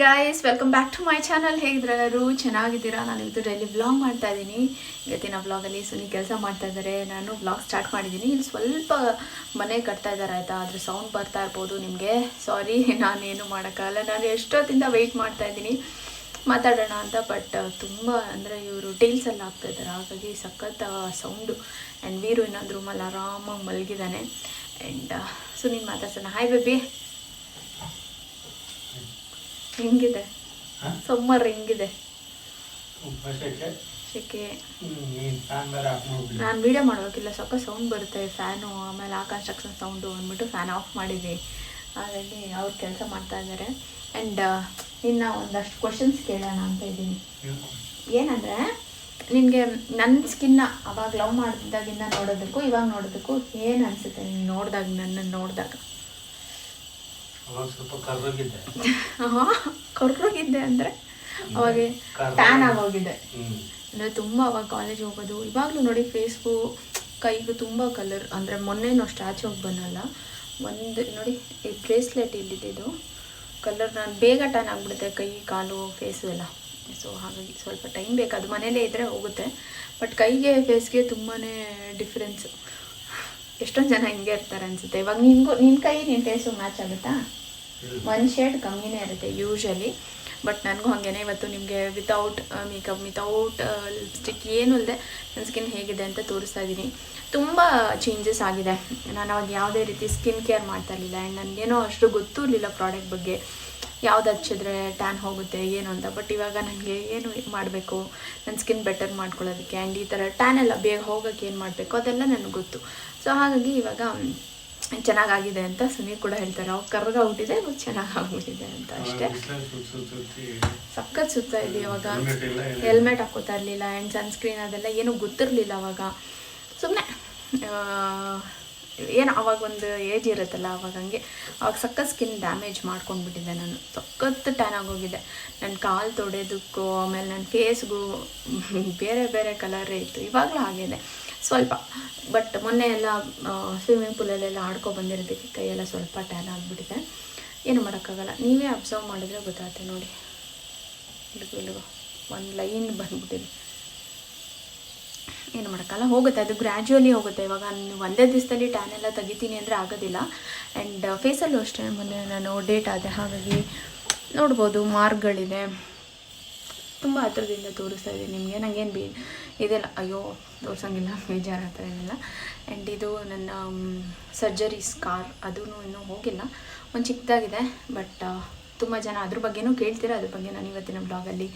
Guys welcome back to my channel ಹೇಗಿದ್ರೆಲ್ಲರೂ ಚೆನ್ನಾಗಿದ್ದೀರಾ? ನಾನು ಇವತ್ತು ಡೈಲಿ ವ್ಲಾಗ್ ಮಾಡ್ತಾ ಇದ್ದೀನಿ ಇವತ್ತಿನ ವ್ಲಾಗಲ್ಲಿ ಸುನಿ ಕೆಲಸ ಮಾಡ್ತಾ ಇದ್ದಾರೆ ನಾನು ವ್ಲಾಗ್ ಸ್ಟಾರ್ಟ್ ಮಾಡಿದ್ದೀನಿ ಇಲ್ಲಿ ಸ್ವಲ್ಪ ಮನೆ ಕಟ್ತಾ ಇದ್ದಾರೆ ಆಯಿತಾ. ಅದ್ರ ಸೌಂಡ್ ಬರ್ತಾ ಇರ್ಬೋದು ನಿಮಗೆ. ಸಾರಿ ನಾನೇನು ಮಾಡೋಕ್ಕಾಗಲ್ಲ. ನಾನು ಎಷ್ಟೊತ್ತಿಂದ ವೆಯ್ಟ್ ಮಾಡ್ತಾ ಇದ್ದೀನಿ ಮಾತಾಡೋಣ ಅಂತ ಬಟ್ ತುಂಬ ಅಂದರೆ ಇವರು ಟೀಲ್ಸಲ್ಲಿ ಆಗ್ತಾ ಇದ್ದಾರೆ ಹಾಗಾಗಿ ಸಖತ್ ಸೌಂಡು ಆ್ಯಂಡ್ ವೀರು ಇನ್ನೊಂದು ರೂಮಲ್ಲಿ ಆರಾಮಾಗಿ ಮಲಗಿದ್ದಾನೆ ಆ್ಯಂಡ್ ಸುನಿ ಮಾತಾಡ್ಸೋಣ. ಹಾಯ್ ಬೇಬಿ ಹೆಂಗಿದೆ? ಸುಮ್ಮರ್ ಹೆಂಗಿದೆ? ಸೆಕೆ ನಾನು ವೀಡಿಯೋ ಮಾಡಬೇಕಿಲ್ಲ ಸ್ವಲ್ಪ ಸೌಂಡ್ ಬರುತ್ತೆ ಫ್ಯಾನು ಆಮೇಲೆ ಆ ಕನ್ಸ್ಟ್ರಕ್ಷನ್ ಸೌಂಡು ಅಂದ್ಬಿಟ್ಟು ಫ್ಯಾನ್ ಆಫ್ ಮಾಡಿದ್ವಿ ಹಾಗಾಗಿ ಅವ್ರು ಕೆಲಸ ಮಾಡ್ತಾ ಇದ್ದಾರೆ ಆ್ಯಂಡ್ ಇನ್ನು ಒಂದಷ್ಟು ಕ್ವಶನ್ಸ್ ಕೇಳೋಣ ಅಂತ ಇದ್ದೀನಿ. ಏನಂದರೆ ನಿನಗೆ ನನ್ನ ಸ್ಕಿನ್ನ ಅವಾಗ ಲವ್ ಮಾಡಿದಾಗಿಂದ ನೋಡೋದಕ್ಕೂ ಇವಾಗ ನೋಡೋದಕ್ಕೂ ಏನು ಅನಿಸುತ್ತೆ? ನೀನು ನೋಡಿದಾಗ ನನ್ನನ್ನು ನೋಡಿದಾಗ. ಅವಾಗ ಸ್ವಲ್ಪ ಕರ್ರೋಗಿದ್ದೆ. ಕರ್ರೋಗಿದ್ದೆ ಅಂದರೆ ಅವಾಗ. ಟ್ಯಾನ್ ಆಗೋಗಿದೆ. ಅಂದ್ರೆ ತುಂಬ ಅವಾಗ ಕಾಲೇಜ್ ಹೋಗೋದು. ಇವಾಗ್ಲೂ ನೋಡಿ ಫೇಸ್ಬು ಕೈಗೂ ತುಂಬ ಕಲರ್ ಅಂದರೆ ಮೊನ್ನೆನೂ ಅಷ್ಟು ಆಚೆ ಹೋಗಿ ಬನ್ನಲ್ಲ ಒಂದು ನೋಡಿ ಈ ಬ್ರೇಸ್ಲೆಟ್ ಇಲ್ಲಿದ್ದು ಕಲರ್ ನಾನು ಬೇಗ ಟ್ಯಾನ್ ಆಗಿಬಿಡುತ್ತೆ ಕೈ ಕಾಲು ಫೇಸು ಎಲ್ಲ. ಸೊ ಹಾಗಾಗಿ ಸ್ವಲ್ಪ ಟೈಮ್ ಬೇಕು. ಅದು ಮನೇಲೇ ಇದ್ದರೆ ಹೋಗುತ್ತೆ. ಬಟ್ ಕೈಗೆ ಫೇಸ್ಗೆ ತುಂಬಾ ಡಿಫ್ರೆನ್ಸು ಎಷ್ಟೊಂದು ಜನ ಹಿಂಗೆ ಇರ್ತಾರೆ ಅನ್ಸುತ್ತೆ. ಇವಾಗ ನಿನ್ಗೂ ನಿನ್ನ ಕೈ ನಿನ್ನ ಟೇಸ್ಟು ಮ್ಯಾಚ್ ಆಗುತ್ತಾ. ಒಂದು ಶೇಡ್ ಕಮ್ಮಿನೇ ಇರುತ್ತೆ ಯೂಶಲಿ ಬಟ್ ನನಗೂ ಹಾಗೇನೆ ಇವತ್ತು ನಿಮಗೆ ವಿತೌಟ್ ಮೇಕಪ್ ವಿತೌಟ್ ಲಿಪ್ಸ್ಟಿಕ್ ಏನೂ ಇಲ್ಲದೆ ನನ್ನ ಸ್ಕಿನ್ ಹೇಗಿದೆ ಅಂತ ತೋರಿಸ್ತಾ ಇದ್ದೀನಿ. ತುಂಬ ಚೇಂಜಸ್ ಆಗಿದೆ. ನಾನು ಅವಾಗ ಯಾವುದೇ ರೀತಿ ಸ್ಕಿನ್ ಕೇರ್ ಮಾಡ್ತಾ ಇರಲಿಲ್ಲ. ಆ್ಯಂಡ್ ನನಗೇನೋ ಅಷ್ಟು ಗೊತ್ತೂ ಇರಲಿಲ್ಲ ಪ್ರಾಡಕ್ಟ್ ಬಗ್ಗೆ. ಯಾವ್ದು ಹಚ್ಚಿದ್ರೆ ಟ್ಯಾನ್ ಹೋಗುತ್ತೆ ಏನು ಅಂತ. ಬಟ್ ಇವಾಗ ನನಗೆ ಏನು ಮಾಡಬೇಕು? ನನ್ನ ಸ್ಕಿನ್ ಬೆಟರ್ ಮಾಡ್ಕೊಳ್ಳೋದಕ್ಕೆ. ಆ್ಯಂಡ್ ಈ ಥರ ಟ್ಯಾನ್ ಎಲ್ಲ ಬೇಗ ಹೋಗೋಕ್ಕೆ ಏನು ಮಾಡಬೇಕು? ಅದೆಲ್ಲ ನನಗೆ ಗೊತ್ತು. ಸೊ ಹಾಗಾಗಿ ಇವಾಗ ಚೆನ್ನಾಗಾಗಿದೆ ಅಂತ ಸುನಿ ಕೂಡ ಹೇಳ್ತಾರೆ. ಅವಾಗ ಹುಟ್ಟಿದೆ ಚೆನ್ನಾಗಿ ಚೆನ್ನಾಗಾಗ್ಬಿಟ್ಟಿದೆ ಅಂತ ಅಷ್ಟೇ. ಸಕ್ಕತ್ ಸುತ್ತ್ ಇದೆ ಇವಾಗ. ಹೆಲ್ಮೆಟ್ ಹಾಕೋತಾ ಇರಲಿಲ್ಲ ಆ್ಯಂಡ್ ಸನ್ಸ್ಕ್ರೀನ್ ಅದೆಲ್ಲ ಏನೂ ಗೊತ್ತಿರಲಿಲ್ಲ ಅವಾಗ. ಸುಮ್ಮನೆ ಏನು ಅವಾಗ ಒಂದು ಏಜ್ ಇರುತ್ತಲ್ಲ ಅವಾಗ ಹಂಗೆ. ಅವಾಗ ಸಖತ್ ಸ್ಕಿನ್ ಡ್ಯಾಮೇಜ್ ಮಾಡ್ಕೊಂಡ್ಬಿಟ್ಟಿದ್ದೆ ನಾನು. ಸಖತ್ ಟ್ಯಾನ್ ಆಗೋಗಿದೆ. ನನ್ನ ಕಾಲು ತೊಡೆದಕ್ಕೂ ಆಮೇಲೆ ನನ್ನ ಫೇಸ್ಗೂ ಬೇರೆ ಬೇರೆ ಕಲರೇ ಇತ್ತು. ಇವಾಗಲೂ ಆಗಿದೆ ಸ್ವಲ್ಪ. ಬಟ್ ಮೊನ್ನೆ ಎಲ್ಲ ಸ್ವಿಮ್ಮಿಂಗ್ ಪೂಲಲ್ಲೆಲ್ಲ ಆಡ್ಕೊ ಬಂದಿರೋದಕ್ಕೆ ಕೈಯೆಲ್ಲ ಸ್ವಲ್ಪ ಟ್ಯಾನ್ ಆಗಿಬಿಟ್ಟಿದೆ. ಏನು ಮಾಡೋಕ್ಕಾಗಲ್ಲ. ನೀವೇ ಅಬ್ಸರ್ವ್ ಮಾಡಿದ್ರೆ ಗೊತ್ತಾಗುತ್ತೆ ನೋಡಿ. ಇಲ್ಲಿಗೂ ಇಲ್ಲಿಗೂ ಒಂದು ಲೈನ್ ಬಂದ್ಬಿಟ್ಟಿದೆ. ಏನು ಮಾಡೋಕ್ಕಲ್ಲ ಹೋಗುತ್ತೆ. ಅದು ಗ್ರ್ಯಾಜುವಲಿ ಹೋಗುತ್ತೆ. ಇವಾಗ ನೀವು ಒಂದೇ ದಿವಸದಲ್ಲಿ ಟ್ಯಾನ್ ಎಲ್ಲ ತೆಗಿತೀನಿ ಅಂದರೆ ಆಗೋದಿಲ್ಲ. ಆ್ಯಂಡ್ ಫೇಸಲ್ಲೂ ಅಷ್ಟೇ ಮೊನ್ನೆ ನಾನು ಡೇಟ್ ಆದೆ. ಹಾಗಾಗಿ ನೋಡ್ಬೋದು ಮಾರ್ಕ್ಗಳಿದೆ ತುಂಬ ಹತ್ರದಿಂದ ತೋರಿಸ್ತಾ ಇದ್ದೀನಿ ನಿಮಗೆ. ನನಗೇನು ಬಿ ಇದೆಲ್ಲ ಅಯ್ಯೋ, ತೋರ್ಸಂಗಿಲ್ಲ ಬೇಜಾರು ಆ ಥರ ಏನಿಲ್ಲ ಆ್ಯಂಡ್ ಇದು ನನ್ನ ಸರ್ಜರಿ ಸ್ಕಾರ್ ಅದೂ ಇನ್ನೂ ಹೋಗಿಲ್ಲ. ಒಂದು ಚಿಕ್ಕದಾಗಿದೆ ಬಟ್ ತುಂಬ ಜನ ಅದ್ರ ಬಗ್ಗೆನೂ ಕೇಳ್ತೀರ? ಅದ್ರ ಬಗ್ಗೆ ನಾನು ಇವತ್ತಿನ ಬ್ಲಾಗಲ್ಲಿ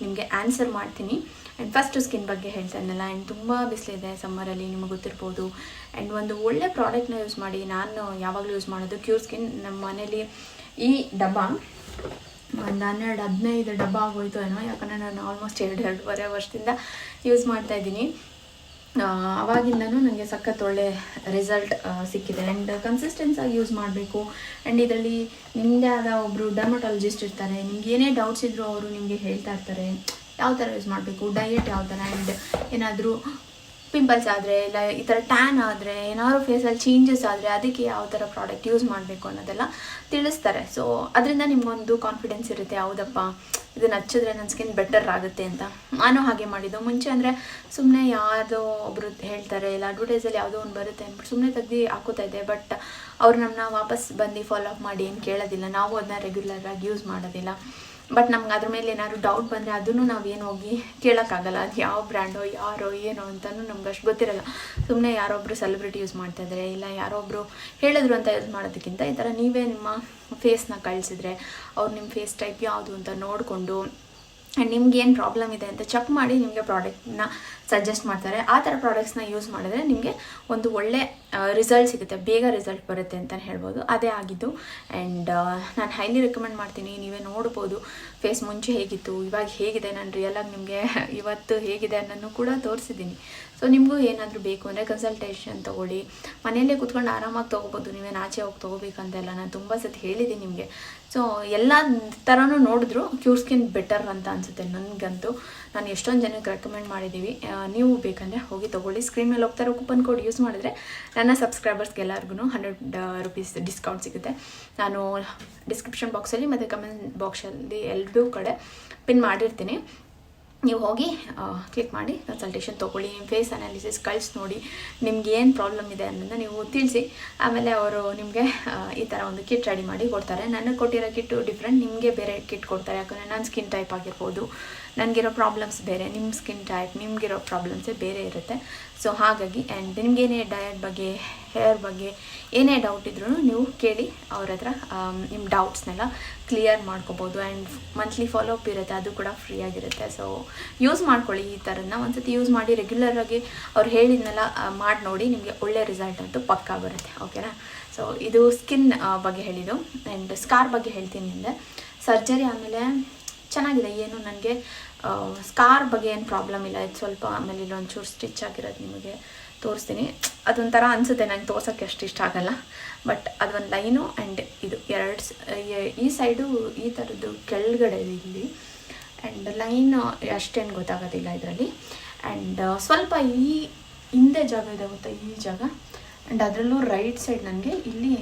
ನಿಮಗೆ ಆನ್ಸರ್ ಮಾಡ್ತೀನಿ. ಆ್ಯಂಡ್ ಫಸ್ಟು ಸ್ಕಿನ್ ಬಗ್ಗೆ ಹೇಳ್ತಾ ಇದ್ನಲ್ಲ ಆ್ಯಂಡ್ ತುಂಬ ಬಿಸಿಲಿದೆ ಸಮ್ಮರಲ್ಲಿ ನಿಮಗೆ ಗೊತ್ತಿರ್ಬೋದು. ಆ್ಯಂಡ್ ಒಂದು ಒಳ್ಳೆ ಪ್ರಾಡಕ್ಟ್ನ ಯೂಸ್ ಮಾಡಿ, ನಾನು ಯಾವಾಗಲೂ ಯೂಸ್ ಮಾಡೋದು ಕ್ಯೂರ್ ಸ್ಕಿನ್ ನಮ್ಮ ಮನೇಲಿ ಈ ಡಬ್ಬ ಒಂದು ಹನ್ನೆರಡು, ಹದಿನೈದು ಡಬ್ಬ ಆಗೋಯ್ತು ಏನೋ, ಯಾಕಂದರೆ ನಾನು ಆಲ್ಮೋಸ್ಟ್ ಎರಡು, ಎರಡೂವರೆ ವರ್ಷದಿಂದ ಯೂಸ್ ಮಾಡ್ತಾ ಇದ್ದೀನಿ. ಅವಾಗಿಂದನೂ ನನಗೆ ಸಖತ್ ಒಳ್ಳೆ ರಿಸಲ್ಟ್ ಸಿಕ್ಕಿದೆ. ಆ್ಯಂಡ್ ಕನ್ಸಿಸ್ಟೆನ್ಸ್ ಆಗಿ ಯೂಸ್ ಮಾಡಬೇಕು. ಆ್ಯಂಡ್ ಇದರಲ್ಲಿ ನಿಮ್ಮದೇ ಆದ ಒಬ್ಬರು ಡರ್ಮಟಾಲಜಿಸ್ಟ್ ಇರ್ತಾರೆ. ನಿಮ್ಗೆ ಏನೇ ಡೌಟ್ಸ್ ಇದ್ದರೂ ಅವರು ನಿಮಗೆ ಹೇಳ್ತಾ ಇರ್ತಾರೆ. ಯಾವ ಥರ ಯೂಸ್ ಮಾಡಬೇಕು? ಡಯೆಟ್ ಯಾವ ಥರ ಆ್ಯಂಡ್ ಏನಾದರೂ ಪಿಂಪಲ್ಸ್ ಆದರೆ, ಇಲ್ಲ ಈ ಥರ ಟ್ಯಾನ್ ಆದರೆ, ಏನಾದ್ರು ಫೇಸಲ್ಲಿ ಚೇಂಜಸ್ ಆದರೆ ಅದಕ್ಕೆ ಯಾವ ಥರ ಪ್ರಾಡಕ್ಟ್ ಯೂಸ್ ಮಾಡಬೇಕು ಅನ್ನೋದೆಲ್ಲ ತಿಳಿಸ್ತಾರೆ. ಸೊ ಅದರಿಂದ ನಿಮಗೊಂದು ಕಾನ್ಫಿಡೆನ್ಸ್ ಇರುತ್ತೆ, ಹೌದಪ್ಪ ಇದನ್ನ ಹಚ್ಚಿದ್ರೆ ನನ್ನ ಸ್ಕಿನ್ ಬೆಟರ್ ಆಗುತ್ತೆ ಅಂತ. ನಾನು ಹಾಗೆ ಮಾಡಿದ್ದು. ಮುಂಚೆ ಅಂದರೆ ಸುಮ್ಮನೆ ಯಾರೋ ಒಬ್ಬರು ಹೇಳ್ತಾರೆ, ಇಲ್ಲ ಅಡ್ವರ್ಟೈಸಲ್ಲಿ ಯಾವುದೋ ಒಂದು ಬರುತ್ತೆ ಅಂದ್ಬಿಟ್ಟು ಸುಮ್ಮನೆ ತೆಗ್ದು ಹಾಕೋತಾ ಇದ್ದೆ. ಬಟ್ ಅವ್ರು ನಮ್ಮನ್ನ ವಾಪಸ್ ಬಂದು ಫಾಲೋ ಅಪ್ ಮಾಡಿ ಏನು ಕೇಳೋದಿಲ್ಲ. ನಾವು ಅದನ್ನ ರೆಗ್ಯುಲರಾಗಿ ಯೂಸ್ ಮಾಡೋದಿಲ್ಲ. ಬಟ್ ನಮ್ಗೆ ಅದ್ರ ಮೇಲೆ ಏನಾದ್ರು ಡೌಟ್ ಬಂದರೆ ಅದನ್ನು ನಾವೇನು ಹೋಗಿ ಕೇಳೋಕ್ಕಾಗಲ್ಲ. ಅದು ಯಾವ ಬ್ರ್ಯಾಂಡೋ ಯಾರೋ, ಏನೋ ಅಂತಲೂ ನಮ್ಗೆ ಅಷ್ಟು ಗೊತ್ತಿರಲ್ಲ. ಸುಮ್ಮನೆ ಯಾರೊಬ್ಬರು ಸೆಲೆಬ್ರಿಟಿ ಯೂಸ್ ಮಾಡ್ತಾ ಇದ್ರೆ, ಇಲ್ಲ ಯಾರೊಬ್ಬರು ಹೇಳಿದ್ರು ಅಂತ ಯೂಸ್ ಮಾಡೋದಕ್ಕಿಂತ ಈ ಥರ ನೀವೇ ನಿಮ್ಮ ಫೇಸ್ನ ಕಳಿಸಿದ್ರೆ, ಅವ್ರು ನಿಮ್ಮ ಫೇಸ್ ಟೈಪ್ ಯಾವುದು ಅಂತ ನೋಡಿಕೊಂಡು ಏನು ಪ್ರಾಬ್ಲಮ್ ಇದೆ ಅಂತ ಚೆಕ್ ಮಾಡಿ ನಿಮಗೆ ಪ್ರಾಡಕ್ಟ್ನ ಸಜೆಸ್ಟ್ ಮಾಡ್ತಾರೆ. ಆ ಥರ ಪ್ರಾಡಕ್ಟ್ಸ್ನ ಯೂಸ್ ಮಾಡಿದ್ರೆ ನಿಮಗೆ ಒಂದು ಒಳ್ಳೆ ರಿಸಲ್ಟ್ ಸಿಗುತ್ತೆ. ಬೇಗ ರಿಸಲ್ಟ್ ಬರುತ್ತೆ ಅಂತಲೇ ಹೇಳ್ಬೋದು. ಅದೇ ಆಗಿದ್ದು. ಆ್ಯಂಡ್ ನಾನು ಹೈಲಿ ರೆಕಮೆಂಡ್ ಮಾಡ್ತೀನಿ. ನೀವೇ ನೋಡ್ಬೋದು. ಫೇಸ್ ಮುಂಚೆ ಹೇಗಿತ್ತು, ಇವಾಗ ಹೇಗಿದೆ ನಾನು ರಿಯಲಾಗಿ ನಿಮಗೆ ಇವತ್ತು ಹೇಗಿದೆ ಅನ್ನೋನು ಕೂಡ ತೋರಿಸಿದ್ದೀನಿ. ಸೊ ನಿಮಗೂ ಏನಾದರೂ ಬೇಕು ಅಂದರೆ ಕನ್ಸಲ್ಟೇಷನ್ ತೊಗೊಳ್ಳಿ. ಮನೆಯಲ್ಲೇ ಕೂತ್ಕೊಂಡು ಆರಾಮಾಗಿ ತೊಗೋಬೋದು. ನೀವೇನು ಆಚೆ ಹೋಗಿ ತೊಗೋಬೇಕಂತೆಲ್ಲ ನಾನು ತುಂಬ ಸತಿ ಹೇಳಿದ್ದೀನಿ ನಿಮಗೆ. ಸೊ ಎಲ್ಲ ಥರನೂ ನೋಡಿದ್ರು ಕ್ಯೂರ್ ಸ್ಕಿನ್ ಬೆಟರ್ ಅಂತ ಅನಿಸುತ್ತೆ ನನಗಂತೂ. ನಾನು ಎಷ್ಟೊಂದು ಜನಕ್ಕೆ ರೆಕಮೆಂಡ್ ಮಾಡಿದ್ದೀವಿ ನೀವು ಬೇಕಂದರೆ ಹೋಗಿ ತೊಗೊಳ್ಳಿ. ಸ್ಕ್ರೀನ್ ಮೇಲೆ ಹೋಗ್ತಾರೋ ಕೂಪನ್ ಕೋಡ್ ಯೂಸ್ ಮಾಡಿದ್ರೆ ನನ್ನ ಸಬ್ಸ್ಕ್ರೈಬರ್ಸ್ಗೆ ಎಲ್ಲರಿಗೂ ಹಂಡ್ರೆಡ್ ರುಪೀಸ್ ಡಿಸ್ಕೌಂಟ್ ಸಿಗುತ್ತೆ. ನಾನು ಡಿಸ್ಕ್ರಿಪ್ಷನ್ ಬಾಕ್ಸಲ್ಲಿ ಮತ್ತು ಕಮೆಂಟ್ ಬಾಕ್ಸಲ್ಲಿ ಎಲ್ಲರೂ ಕಡೆ ಪಿನ್ ಮಾಡಿರ್ತೀನಿ. ನೀವು ಹೋಗಿ ಕ್ಲಿಕ್ ಮಾಡಿ ಕನ್ಸಲ್ಟೇಷನ್ ತೊಗೊಳ್ಳಿ, ನಿಮ್ಮ ಫೇಸ್ ಅನಾಲಿಸಿಸ್ ಕಳ್ಸಿ ನೋಡಿ, ನಿಮ್ಗೆ ಏನು ಪ್ರಾಬ್ಲಮ್ ಇದೆ ಅನ್ನೋದನ್ನ ನೀವು ತಿಳಿಸಿ. ಆಮೇಲೆ ಅವರು ನಿಮಗೆ ಈ ಥರ ಒಂದು ಕಿಟ್ ರೆಡಿ ಮಾಡಿ ಕೊಡ್ತಾರೆ. ನನಗೆ ಕೊಟ್ಟಿರೋ ಕಿಟ್ಟು ಡಿಫ್ರೆಂಟ್ ನಿಮಗೆ ಬೇರೆ ಕಿಟ್ ಕೊಡ್ತಾರೆ. ಯಾಕಂದರೆ ನನ್ನ ಸ್ಕಿನ್ ಟೈಪ್ ಆಗಿರ್ಬೋದು. ನನಗಿರೋ ಪ್ರಾಬ್ಲಮ್ಸ್ ಬೇರೆ ನಿಮ್ಮ ಸ್ಕಿನ್ ಟೈಪ್ ನಿಮಗಿರೋ ಪ್ರಾಬ್ಲಮ್ಸೇ ಬೇರೆ ಇರುತ್ತೆ. ಸೊ ಹಾಗಾಗಿ ಆ್ಯಂಡ್ ನಿಮಗೇನೇ ಡಯಟ್ ಬಗ್ಗೆ ಹೇರ್ ಬಗ್ಗೆ ಏನೇ ಡೌಟ್ ಇದ್ರೂ ನೀವು ಕೇಳಿ ಅವ್ರ ಹತ್ರ ನಿಮ್ಮ ಡೌಟ್ಸ್ನೆಲ್ಲ ಕ್ಲಿಯರ್ ಮಾಡ್ಕೋಬೋದು. ಆ್ಯಂಡ್ ಮಂತ್ಲಿ ಫಾಲೋ ಅಪ್ ಇರುತ್ತೆ, ಅದು ಕೂಡ ಫ್ರೀ ಆಗಿರುತ್ತೆ. ಸೊ ಯೂಸ್ ಮಾಡ್ಕೊಳ್ಳಿ ಈ ಥರನ ಒಂದ್ಸತಿ ಯೂಸ್ ಮಾಡಿ ರೆಗ್ಯುಲರಾಗಿ ಅವ್ರು ಹೇಳಿದ್ನೆಲ್ಲ ಮಾಡಿ ನೋಡಿ ನಿಮಗೆ ಒಳ್ಳೆ ರಿಸಲ್ಟ್ ಅಂತೂ ಪಕ್ಕಾ ಬರುತ್ತೆ. ಓಕೆನಾ ಸೊ ಇದು ಸ್ಕಿನ್ ಬಗ್ಗೆ ಹೇಳಿದ್ದು. ಆ್ಯಂಡ್ ಸ್ಕಾರ್ ಬಗ್ಗೆ ಹೇಳ್ತೀನಿ ಅಂದರೆ ಸರ್ಜರಿ ಆಮೇಲೆ ಚೆನ್ನಾಗಿದೆ. ಏನು ನನಗೆ ಸ್ಕಾರ್ ಬಗ್ಗೆ ಏನು ಪ್ರಾಬ್ಲಮ್ ಇಲ್ಲ. ಇದು ಸ್ವಲ್ಪ ಆಮೇಲೆ ಇಲ್ಲೊಂಚೂರು ಸ್ಟಿಚ್ ಆಗಿರೋದು ನಿಮಗೆ ತೋರಿಸ್ತೀನಿ. ಅದೊಂಥರ ಅನಿಸುತ್ತೆ, ನಂಗೆ ತೋರ್ಸೋಕ್ಕೆ ಅಷ್ಟು ಇಷ್ಟ ಆಗಲ್ಲ. ಬಟ್ ಅದೊಂದು ಲೈನು ಆ್ಯಂಡ್ ಇದು ಎರಡು ಈ ಸೈಡು ಈ ಥರದ್ದು ಕೆಳಗಡೆ ಇಲ್ಲಿ. ಆ್ಯಂಡ್ ಲೈನ್ ಅಷ್ಟೇನು ಗೊತ್ತಾಗೋದಿಲ್ಲ ಇದರಲ್ಲಿ. ಆ್ಯಂಡ್ ಸ್ವಲ್ಪ ಈ ಹಿಂದೆ ಜಾಗ ಇದೆ ಗೊತ್ತಾ? ಈ ಜಾಗ. ಆ್ಯಂಡ್ ಅದರಲ್ಲೂ ರೈಟ್ ಸೈಡ್ ನನಗೆ ಇಲ್ಲಿ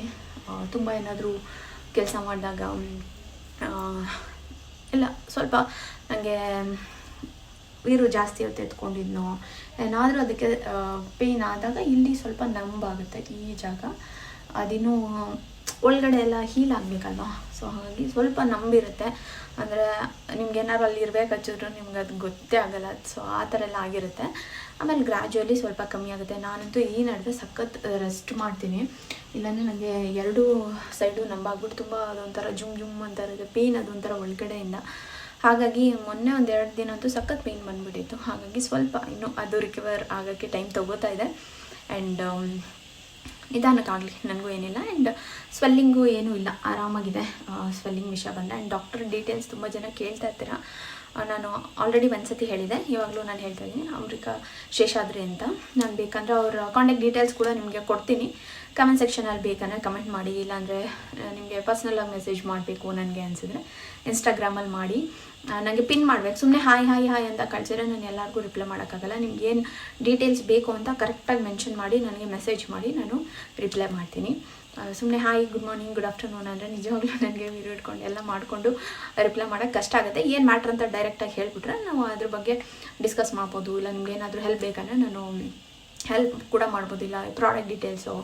ತುಂಬ ಏನಾದರೂ ಕೆಲಸ ಮಾಡಿದಾಗ ಇಲ್ಲ, ಸ್ವಲ್ಪ ನನಗೆ ನೀರು ಜಾಸ್ತಿ ಹೊತ್ತು ಎತ್ಕೊಂಡಿದ್ನೋ ಏನಾದರೂ ಅದಕ್ಕೆ ಪೇಯ್ನ್ ಆದಾಗ ಇಲ್ಲಿ ಸ್ವಲ್ಪ ನಂಬಾಗುತ್ತೆ ಈ ಜಾಗ. ಅದಿನ್ನೂ ಒಳಗಡೆ ಎಲ್ಲ ಹೀಲ್ ಆಗಬೇಕಲ್ವ? ಸೊ ಹಾಗಾಗಿ ಸ್ವಲ್ಪ ನಂಬಿರುತ್ತೆ. ಅಂದರೆ ನಿಮ್ಗೆ ಏನಾದ್ರು ಅಲ್ಲಿ ಇರ್ಬೇಕು ಹಚ್ಚಿದ್ರು ನಿಮ್ಗೆ ಅದು ಗೊತ್ತೇ ಆಗಲ್ಲ. ಸೊ ಆ ಥರ ಎಲ್ಲ ಆಗಿರುತ್ತೆ. ಆಮೇಲೆ ಗ್ರ್ಯಾಜುವಲಿ ಸ್ವಲ್ಪ ಕಮ್ಮಿ ಆಗುತ್ತೆ. ನಾನಂತೂ ಈ ನಡುವೆ ಸಖತ್ ರೆಸ್ಟ್ ಮಾಡ್ತೀನಿ. ಇಲ್ಲಾಂದರೆ ನನಗೆ ಎರಡೂ ಸೈಡು ನಂಬಾಗ್ಬಿಟ್ಟು ತುಂಬ ಅದೊಂಥರ ಜುಮ್ ಜುಮ್ ಅಂತ ಇರುತ್ತೆ ಪೇಯ್ನ್ ಅದೊಂಥರ ಒಳಗಡೆಯಿಂದ. ಹಾಗಾಗಿ ಮೊನ್ನೆ ಒಂದು ಎರಡು ದಿನ ಅಂತೂ ಸಖತ್ ಪೇಯ್ನ್ ಬಂದ್ಬಿಟ್ಟಿತ್ತು. ಹಾಗಾಗಿ ಸ್ವಲ್ಪ ಇನ್ನೂ ಅದು ರಿಕವರ್ ಆಗೋಕ್ಕೆ ಟೈಮ್ ತೊಗೋತಾ ಇದೆ. ಆ್ಯಂಡ್ ನಿಧಾನಕ್ಕಾಗಲಿ ನನಗೂ ಏನಿಲ್ಲ. ಆ್ಯಂಡ್ ಸ್ವೆಲ್ಲಿಂಗು ಏನೂ ಇಲ್ಲ. ಆರಾಮಾಗಿದೆ. ಸ್ವೆಲ್ಲಿಂಗ್ ವಿಷಯ ಬಂದ. ಆ್ಯಂಡ್ ಡಾಕ್ಟರ್ ಡೀಟೇಲ್ಸ್ ತುಂಬ ಜನ ಕೇಳ್ತಾ ಇರ್ತೀರ? ನಾನು ಆಲ್ರೆಡಿ ಒಂದು ಸತಿ ಹೇಳಿದೆ. ಇವಾಗಲೂ ನಾನು ಹೇಳ್ತಾ ಇದ್ದೀನಿ. ಅಮೃಕ ಶೇಷಾದ್ರಿ ಅಂತ. ನಾನು ಬೇಕಂದ್ರೆ ಅವ್ರ ಕಾಂಟ್ಯಾಕ್ಟ್ ಡೀಟೇಲ್ಸ್ ಕೂಡ ನಿಮಗೆ ಕೊಡ್ತೀನಿ. ಕಮೆಂಟ್ ಸೆಕ್ಷನಲ್ಲಿ ಬೇಕಂದರೆ ಕಮೆಂಟ್ ಮಾಡಿ, ಇಲ್ಲಾಂದರೆ ನಿಮಗೆ ಪರ್ಸ್ನಲಾಗಿ ಮೆಸೇಜ್ ಮಾಡಬೇಕು ನನಗೆ ಅನಿಸಿದ್ರೆ ಇನ್ಸ್ಟಾಗ್ರಾಮಲ್ಲಿ ಮಾಡಿ. ನನಗೆ ಪಿನ್ ಮಾಡಬೇಕು. ಸುಮ್ಮನೆ ಹಾಯ್ ಹಾಯ್ ಹಾಯ್ ಅಂತ ಕಳಿಸಿದ್ರೆ ನಾನು ಎಲ್ಲರಿಗೂ ರಿಪ್ಲೈ ಮಾಡೋಕ್ಕಾಗಲ್ಲ. ನಿಮ್ಗೆ ಏನು ಡೀಟೇಲ್ಸ್ ಬೇಕು ಅಂತ ಕರೆಕ್ಟಾಗಿ ಮೆನ್ಷನ್ ಮಾಡಿ, ನನಗೆ ಮೆಸೇಜ್ ಮಾಡಿ, ನಾನು ರಿಪ್ಲೈ ಮಾಡ್ತೀನಿ. ಸುಮ್ಮನೆ hi good morning good afternoon ಅಂದರೆ ನಿಜವಾಗ್ಲೂ ನನಗೆ ವೀಡಿಯೋ ಇಟ್ಕೊಂಡು ಎಲ್ಲ ಮಾಡಿಕೊಂಡು ರಿಪ್ಲೈ ಮಾಡೋಕ್ಕೆ ಕಷ್ಟ ಆಗುತ್ತೆ. ಏನು ಮ್ಯಾಟ್ರ್ ಅಂತ ಡೈರೆಕ್ಟಾಗಿ ಹೇಳಿಬಿಟ್ರೆ ನಾವು ಅದ್ರ ಬಗ್ಗೆ ಡಿಸ್ಕಸ್ ಮಾಡ್ಬೋದು. ಇಲ್ಲ, ನಿಮ್ಗೆ ಏನಾದರೂ ಹೆಲ್ಪ್ ಬೇಕಂದರೆ ನಾನು ಹೆಲ್ಪ್ ಕೂಡ ಮಾಡ್ಬೋದು ಇಲ್ಲ ಪ್ರಾಡಕ್ಟ್ ಡೀಟೇಲ್ಸು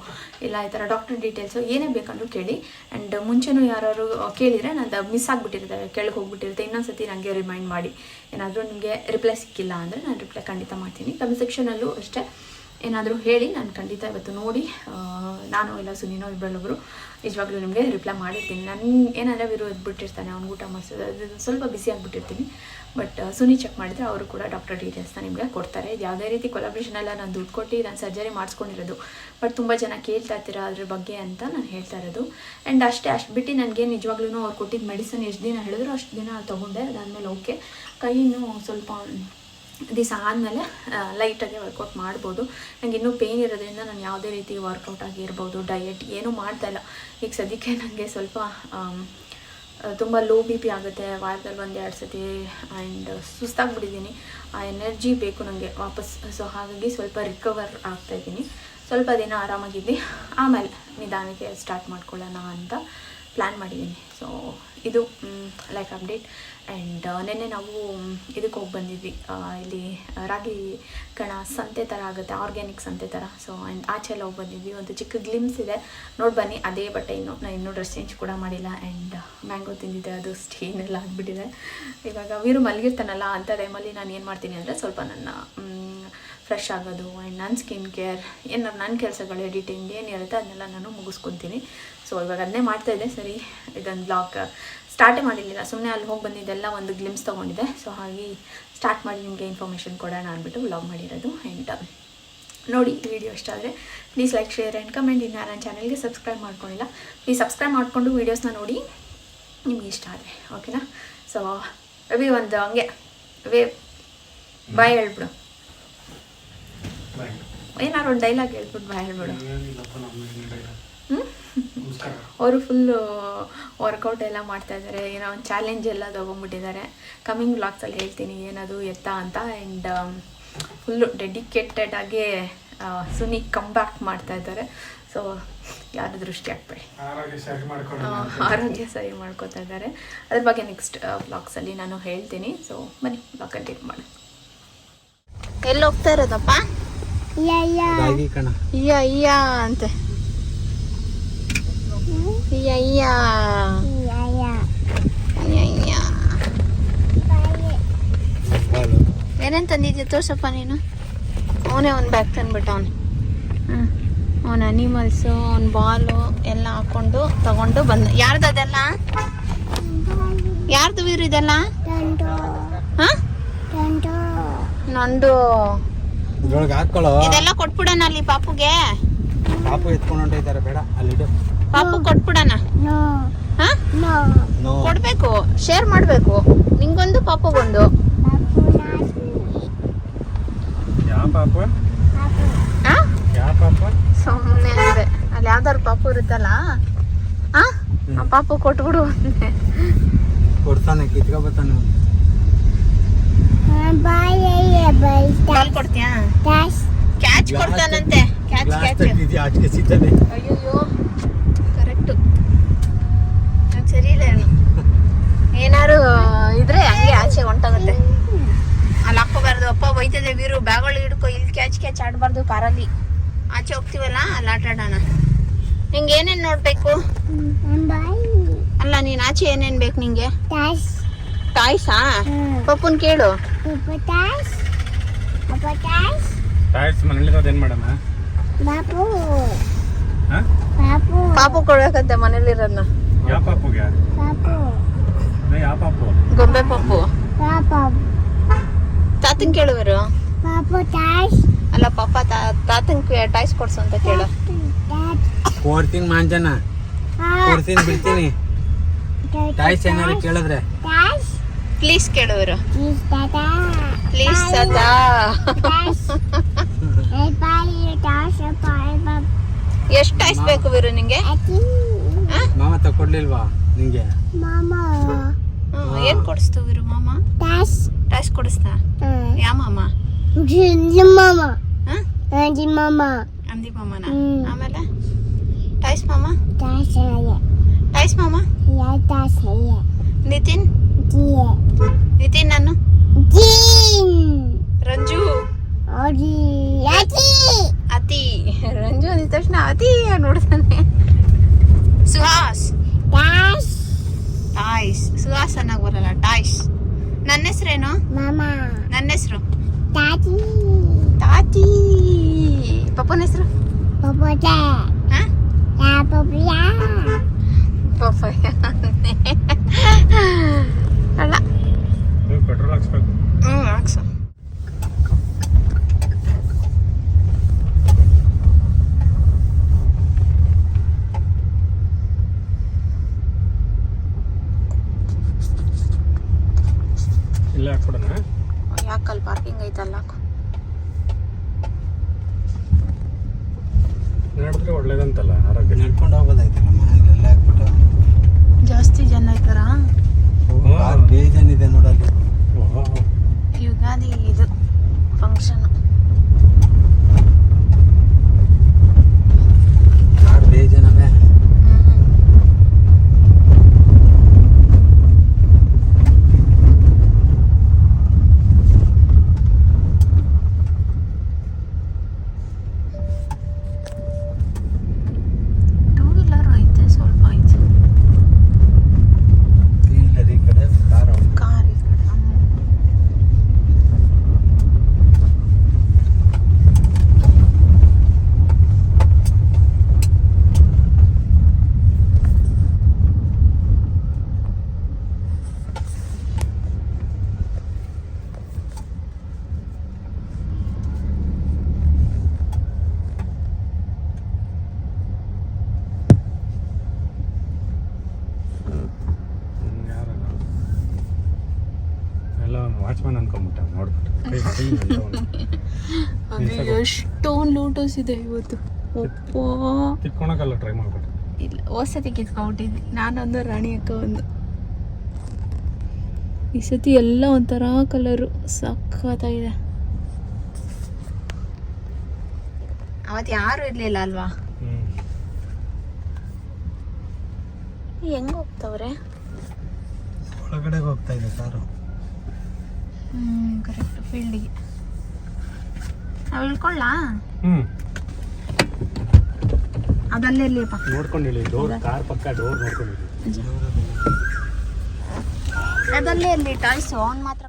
ಇಲ್ಲ ಈ ಥರ ಡಾಕ್ಟರ್ ಡೀಟೇಲ್ಸು ಏನೇ ಬೇಕಂದ್ರೂ ಕೇಳಿ. ಆ್ಯಂಡ್ ಮುಂಚೆನೂ ಯಾರು ಕೇಳಿದರೆ ನಾನು ಮಿಸ್ ಆಗಿಬಿಟ್ಟಿರುತ್ತೆ, ಕೆಳಗೆ ಹೋಗ್ಬಿಟ್ಟಿರುತ್ತೆ ಇನ್ನೊಂದು ಸತಿ ನನಗೆ ರಿಮೈಂಡ್ ಮಾಡಿ. ಏನಾದರೂ ನಿಮಗೆ ರಿಪ್ಲೈ ಸಿಕ್ಕಿಲ್ಲ ಅಂದರೆ ನಾನು ರಿಪ್ಲೈ ಖಂಡಿತ ಮಾಡ್ತೀನಿ. ಕಮೆಂಟ್ ಸೆಕ್ಷನಲ್ಲೂ ಅಷ್ಟೇ. ಏನಾದರೂ ಹೇಳಿ ನಾನು ಖಂಡಿತ ಇವತ್ತು ನೋಡಿ ನಾನು ಇಲ್ಲ ಸುನೀನೋ ಇಬ್ಬರಲ್ಲೊಬ್ಬರು ನಿಜವಾಗ್ಲೂ ನಿಮಗೆ ರಿಪ್ಲೈ ಮಾಡಿರ್ತೀನಿ. ನಾನು ಏನಾರ ವಿರೋಧ ಬಿಟ್ಟಿರ್ತಾನೆ ಅವ್ನು ಊಟ ಮಾಡಿಸೋದು, ಅದು ಸ್ವಲ್ಪ ಬಿಸಿ ಆಗಿಬಿಟ್ಟಿರ್ತೀನಿ. ಬಟ್ ಸುನಿ ಚೆಕ್ ಮಾಡಿದರೆ ಅವರು ಕೂಡ ಡಾಕ್ಟರ್ ಡೀಟೇಲ್ಸ್ನ ನಿಮಗೆ ಕೊಡ್ತಾರೆ. ಇದು ಯಾವುದೇ ರೀತಿ ಕೊಲಾಬ್ರೇಷನ್ ಎಲ್ಲ ನಾನು ದುಡ್ಡು ಕೊಟ್ಟು ನಾನು ಸರ್ಜರಿ ಮಾಡಿಸ್ಕೊಂಡಿರೋದು. ಬಟ್ ತುಂಬ ಜನ ಕೇಳ್ತಾ ಇರ್ತೀರ ಅದ್ರ ಬಗ್ಗೆ ಅಂತ ನಾನು ಹೇಳ್ತಾ ಇರೋದು. ಆ್ಯಂಡ್ ಅಷ್ಟೇ, ಅಷ್ಟು ಬಿಟ್ಟು ನನಗೆ ನಿಜವಾಗ್ಲೂ ಅವ್ರು ಕೊಟ್ಟಿದ್ದ ಮೆಡಿಸನ್ ಎಷ್ಟು ದಿನ ಹೇಳಿದ್ರು ಅಷ್ಟು ದಿನ ತೊಗೊಂಡೆ, ಅದಾದಮೇಲೆ ಓಕೆ ಕೈನೂ ಸ್ವಲ್ಪ ದಿವಸ ಆದಮೇಲೆ ಲೈಟಾಗಿ ವರ್ಕೌಟ್ ಮಾಡ್ಬೋದು. ನನಗೆ ಇನ್ನೂ ಪೇಯ್ನ್ ಇರೋದ್ರಿಂದ ನಾನು ಯಾವುದೇ ರೀತಿ ವರ್ಕೌಟ್ ಆಗಿರ್ಬೋದು ಡಯಟ್ ಏನೂ ಮಾಡ್ತಾಯಿಲ್ಲ ಈಗ ಸದ್ಯಕ್ಕೆ ನನಗೆ ಸ್ವಲ್ಪ ತುಂಬ ಲೋ ಬಿ ಪಿ ಆಗುತ್ತೆ. ವಾರದಲ್ಲಿ ಒಂದು ಎರಡು ಸತಿ ಆ್ಯಂಡ್ ಸುಸ್ತಾಗ್ಬಿಟ್ಟಿದ್ದೀನಿ. ಆ ಎನರ್ಜಿ ಬೇಕು ನನಗೆ ವಾಪಸ್. ಸೊ ಹಾಗಾಗಿ ಸ್ವಲ್ಪ ರಿಕವರ್ ಆಗ್ತಾಯಿದ್ದೀನಿ ಸ್ವಲ್ಪ ದಿನ ಆರಾಮಾಗಿದ್ದೆ, ಆಮೇಲೆ ನಿಧಾನಕ್ಕೆ ಸ್ಟಾರ್ಟ್ ಮಾಡ್ಕೊಳ್ಳೋಣ ಅಂತ ಪ್ಲ್ಯಾನ್ ಮಾಡಿದ್ದೀನಿ. ಸೊ ಇದು ಲೈಫ್ ಅಪ್ಡೇಟ್ ಆ್ಯಂಡ್ ನಿನ್ನೆ ನಾವು ಇದಕ್ಕೆ ಹೋಗಿ ಬಂದಿದ್ವಿ. ಇಲ್ಲಿ ರಾಗಿ ಕಣ ಸಂತೆ ಥರ ಆಗುತ್ತೆ ಆರ್ಗ್ಯಾನಿಕ್ ಸಂತೆ ಥರ ಸೊ ಆ್ಯಂಡ್ ಆಚೆ ಎಲ್ಲ ಹೋಗಿ ಬಂದಿದ್ವಿ. ಒಂದು ಚಿಕ್ಕ ಗ್ಲಿಮ್ಸ್ ಇದೆ. ನೋಡಿ ಬನ್ನಿ, ಅದೇ ಬಟ್ಟೆ ಇನ್ನು. ನಾನು ಇನ್ನೂ ಡ್ರೆಸ್ ಚೇಂಜ್ ಕೂಡ ಮಾಡಿಲ್ಲ. ಆ್ಯಂಡ್ ಮ್ಯಾಂಗೋ ತಿಂದಿದ್ದೆ, ಅದು ಸ್ಟೇನೆಲ್ಲ ಆಗಿಬಿಟ್ಟಿದೆ. ಇವಾಗ ವೀರು ಮಲಗಿರ್ತಾನಲ್ಲ, ಅಂತ ಟೈಮಲ್ಲಿ ನಾನು ಏನು ಮಾಡ್ತೀನಿ ಅಂದರೆ ಸ್ವಲ್ಪ ನನ್ನ ಫ್ರೆಶ್ ಆಗೋದು ಆ್ಯಂಡ್ ನನ್ನ ಸ್ಕಿನ್ ಕೇರ್ ಏನಾರು ನನ್ನ ಕೆಲಸಗಳು ಎಡಿಟಿಂಗ್ ಏನಿರುತ್ತೆ ಅದನ್ನೆಲ್ಲ ನಾನು ಮುಗಿಸ್ಕೊತೀನಿ. ಸೊ ಇವಾಗ ಅದನ್ನೇ ಮಾಡ್ತಾಯಿದ್ದೆ ಸರಿ, ಇದೊಂದು ಬ್ಲಾಗ್ ಸ್ಟಾರ್ಟೇ ಮಾಡಿರಲಿಲ್ಲ. ಸುಮ್ಮನೆ ಅಲ್ಲಿ ಹೋಗಿ ಬಂದಿದ್ದೆಲ್ಲ ಒಂದು ಗ್ಲಿಮ್ಸ್ ತೊಗೊಂಡಿದ್ದೆ. ಸೊ ಹಾಗೆ ಸ್ಟಾರ್ಟ್ ಮಾಡಿ ನಿಮಗೆ ಇನ್ಫಾರ್ಮೇಷನ್ ಕೊಡೋಣ ಅಂದ್ಬಿಟ್ಟು ವ್ಲಾಗ್ ಮಾಡಿರೋದು ಆ್ಯಂಡ್ ನೋಡಿ ಈ ವಿಡಿಯೋ ಇಷ್ಟ ಆದರೆ please like share and comment ಇನ್ನು ನನ್ನ ಚಾನಲ್ಗೆ ಸಬ್ಸ್ಕ್ರೈಬ್ ಮಾಡ್ಕೊಂಡಿಲ್ಲ ಪ್ಲೀಸ್ ಸಬ್ಸ್ಕ್ರೈಬ್ ಮಾಡಿಕೊಂಡು ವೀಡಿಯೋಸ್ನ ನೋಡಿ ನಿಮ್ಗೆ ಇಷ್ಟ ಆದರೆ ಓಕೆನಾ ಸೊ ವಿ ಒಂದು ಹಂಗೆ ವೇ ಬಾಯ್ ಹೇಳ್ಬಿಡು. ಏನಾದ್ರು ಏನಾರು ಒಂದು ಡೈಲಾಗ್ ಹೇಳ್ಬಿಟ್ಟು ಬಾಯ್ ಹೇಳ್ಬಿಡು. ಹ್ಞೂ ಅವರು ಫುಲ್ಲು ವರ್ಕೌಟ್ ಎಲ್ಲ ಮಾಡ್ತಾ ಇದ್ದಾರೆ ಏನೋ ಒಂದು ಚಾಲೆಂಜ್ ಎಲ್ಲ ತೊಗೊಂಡ್ಬಿಟ್ಟಿದ್ದಾರೆ. ಕಮಿಂಗ್ ಬ್ಲಾಗ್ಸಲ್ಲಿ ಹೇಳ್ತೀನಿ ಏನದು ಎತ್ತ ಅಂತ. ಆ್ಯಂಡ್ ಫುಲ್ಲು ಡೆಡಿಕೇಟೆಡ್ ಆಗಿ ಸುನಿ ಕಮ್ ಬ್ಯಾಕ್ ಮಾಡ್ತಾ ಇದ್ದಾರೆ. ಸೊ ಯಾರು ದೃಷ್ಟಿ ಹಾಕ್ಬೇಡಿ. ಆರೋಗ್ಯ ಸರಿ ಮಾಡ್ಕೊಳ್ಳಿ ಆರೋಗ್ಯ ಸರಿ ಮಾಡ್ಕೋತಾ ಇದ್ದಾರೆ. ಅದ್ರ ಬಗ್ಗೆ ನೆಕ್ಸ್ಟ್ ಬ್ಲಾಗ್ಸಲ್ಲಿ ನಾನು ಹೇಳ್ತೀನಿ. ಸೊ ಬನ್ನಿ ಬ್ಲಾಗ್ ಕಂಟಿನ್ಯೂ ಮಾಡಿ ಎಲ್ಲಿ ಹೋಗ್ತಾ ಇರೋದಪ್ಪ? ಅಂತೆ. ಇಯ್ಯ ಇಯ್ಯ ಇಯ್ಯ ಇಯ್ಯ ಏನೇನು ತಂದಿದ್ಯಾ ತೋರ್ಸಪ್ಪ ನೀನು? ಅವನೇ ಒಂದು ಬ್ಯಾಗ್ ತಂದ್ಬಿಟ್ಟ ಅವನು. ಹ್ಞೂ ಅವನ ಅನಿಮಲ್ಸು ಅವ್ನ ಬಾಲು ಎಲ್ಲ ಹಾಕ್ಕೊಂಡು ತಗೊಂಡು ಬಂದ. ಯಾರ್ದು ಅದೆಲ್ಲ? ಯಾರ್ದು ವೀರು ಇದೆಲ್ಲ? ಹಾಂ? ಇದೆಲ್ಲ ಕೊಟ್ಬಿಡೋಣ ಅಲ್ಲಿ ಪಾಪುಗೆ. ಪಾಪು ಎತ್ಕೊಂಡು ಬೇಡ ಅಲ್ಲಿಡು. ಪಾಪು ಕೊಟ್ಬಿಡಣ. ಕೊಡ್ಬೇಕು ಶೇರ್ ಮಾಡಬೇಕು. ನಿಂಗೊಂದು ಪಾಪಗೊಂದು. ಯಾವ ಪಾಪ? ಆ? ಯಾವ ಪಾಪ? ಸುಮ್ಮನೆ ಅಂದೆ. ಅಲ್ಲಿ ಯಾವ್ದಾದ್ರು ಪಾಪು ಇರುತ್ತಲ್ಲ? ಆ? ಪಾಪು ಕೊಟ್ಬಿಡು ಕೊಡ್ತಾನೆ ಕಿತ್ಕೊಬತ್ತಾನೆ. ಕೊಡ್ತೀಯಾ? ಕ್ಯಾಚ್ ಕೊಡ್ತಾನಂತೆ. ಕ್ಯಾಚ್ ಕ್ಯಾಚ್ ತೆಗ್ದಿದ್ಯಾ ಆಚೆಗೆ ಸಿಗ್ತದೆ ಅಯ್ಯಯ್ಯೋ ಕರೆಕ್ಟು ನಾನ್ ಸರಿ ಇಲ್ಲ ಏನು ಏನಾರು ಇದ್ರೆ ಹಂಗೆ ಆಚೆ ಹೊಂಟೋಗುತ್ತೆ ಅಲ್ಲಿ ಹಾಕೋಬಾರ್ದು ಅಪ್ಪ ಬೈತದೆ ವೀರು ಬ್ಯಾಗಳು ಹಿಡ್ಕೊ ಕ್ಯಾಚ್ ಆಡಬಾರ್ದು ಕಾರಲ್ಲಿ. ಆಚೆ ಹೋಗ್ತೀವಲ್ಲ ಅಲ್ಲಿ ಆಟ ಆಡೋಣ ನಿಂಗೆ ಏನೇನು ನೋಡ್ಬೇಕು? ಅಲ್ಲ ನೀನು ಆಚೆ ಏನೇನು ಬೇಕು ನಿಂಗೆ? ಟಾಯ್ಸಾ ಪಪ್ಪನ್ ಕೇಳು. ಟಾಯ್ಸ್ ಮನೇಲಿರೋದು ಏನು ಮಾಡಮ್ಮ ಹಾಂ? ಪಾಪು ಕೊಡ್ಬೇಕಂತೆ ಮನೇಲಿ ಯಾವ ಪಾಪುಗೆ? ಅದೇ ಯಾವ ಪಾಪು? ಗೊಂಬೆ ಪಪ್ಪು ತಾತನ್ ಕೇಳುವರು ಅಲ್ಲ ಪಾಪ ತಾತನ್ ಟಾಯ್ಸ್ ಕೊಡ್ಸು ಅಂತ ಕೇಳು. ಕೊಡ್ತೀನಿ ಮಾಂಜನ. ಕೊಡ್ತೀನಿ ಬಿಡ್ತೀನಿ. ಟಾಯ್ಸ್ ಏನಾದ್ರು ಕೇಳಿದ್ರೆ. ಪ್ಲೀಸ್ ಕೇಳುವರು ಪ್ಲೀಸ್ ಸದಾ. ಎಷ್ಟು ಟಾಯ್ಸ್ ಬೇಕು ವೀರು ನಿಂಗೆ? ಮಾಮ ತಕೊಡ್ಲಿಲ್ವಾ ನಿಂಗೆ? ಹ್ಮ್, ಏನ್ ಕೊಡಿಸ್ತು ವೀರು ಮಾಮ? ಟಾಯ್ಸ್ ಕೊಡಿಸ್ತಾ? ಯಾ ಮಾಮ? ಹ? ಅಂದಿ ಮಾಮನ. ಆಮೇಲೆ ಟಾಯ್ಸ್ ಮಾಮ ಟಾಯ್ಸ್ ಮಾಮ ನಿತಿನ್ ನಿತಿನ್ ನಾನು ರಂಜು ಅತಿ ರಂಜು ಅಂದ ತಕ್ಷಣ ಅತಿ ನೋಡ್ತಾನೆ. ಸುಹಾಸ್. ಟಾಯ್ಸ್ ಸುಹಾಸ್ ಅನ್ನಕ್ ಬರಲ್ಲ ಟಾಯ್ಸ್ ನನ್ನ ಹೆಸ್ರೇನು? ನನ್ನ ಹೆಸರು? ತಾತಿ ಪಪ್ಪನ ಹೆಸರು ಪಪ್ಪ ಅಲ್ಲ ಪೆಟ್ರೋಲ್ ಹಾಕ್ಸ್ಬೇಕು ಹ್ಞೂ ಹಾಕ್ಸು ಇಲ್ಲ ಹಾಕ್ಬಿಡೋಣ ಯಾಕಲ್ಲಿ ಪಾರ್ಕಿಂಗ್ ಐತಲ್ಲ. ನಡೆದ್ರೆ ಒಳ್ಳೇದಂತಲ್ಲ ಆರೋಗ್ಯ. ನಡ್ಕೊಂಡು ಹೋಗೋದಾಯ್ತಲ್ಲ ಮನೇಲಿ ಎಲ್ಲ ಹಾಕ್ಬಿಟ್ಟು ಜಾಸ್ತಿ ಜನ ಬೇಜಾನಿದೆ ನೋಡಲ್ಲಿ ಓಹೋ. ಯುಗಾದಿ ಇದು ಫಂಕ್ಷನ್ ಕಾರ್ ಬೇಜಾನವೇ ಟೂ ವೀಲರ್ ಐತೆ ಸ್ವಲ್ಪ ಐತೆ ಇಲ್ಲ ಈ ಕಡೆ ಕಾರ್ ಕಾರ್ ಈ ಕಡೆ ಹ್ಮ್. ಯಾರಲ್ಲ ಎಲ್ಲ ವಾಚ್ಮನ್ ಅನ್ಕೊಂಬಿಟ್ಟ ನೋಡ್ಬಿಟ್ಟು. ಎಷ್ಟೊಂದು ಲೋಟಸ್ ಇದೆ ಇವತ್ತು. ಒಪ್ಪ. ಕಿತ್ಕೊಳಕಲ್ಲ ಟ್ರೈ ಮಾಡ್ಬಿಟ್ಟು ಇಲ್ಲ ಹೊಸತಿ ಕಿತ್ಕೊಂಡ್ಬಿಟ್ಟಿದ್ದೆ ನಾನೊಂದು ರಾಣಿ ಅಕ್ಕ ಒಂದು. ಈ ಸತಿ ಎಲ್ಲ ಒಂಥರ ಕಲರು ಸಖತ್ತಾಗಿದೆ. ಅವತ್ತು ಯಾರು ಇರಲಿಲ್ಲ ಅಲ್ವಾ? ಹೆಂಗೆ ಹೋಗ್ತವ್ರೆ? ಒಳಗಡೆ ಹೋಗ್ತಾ ಇದೆ ಕಾರು ಹ್ಞೂ ಕರೆಕ್ಟ್ ಫೀಲ್ಡಿಗೆ ನಾವು ಇಳ್ಕೊಳ್ಳಾ? ಹ್ಮ್. ಅದಲ್ಲೇ ಇರ್ಲಿಪ್ಪ ನೋಡ್ಕೊಂಡು ಹೇಳಿ ಡೋರ್ ಕಾರ್ ಪಕ್ಕ ಡೋರ್ ನೋಡ್ಕೊಂಡು ಅದಲ್ಲೇ ಇರಲಿ ಟಾಯ್ಸು ಅವ್ನು ಮಾತ್ರ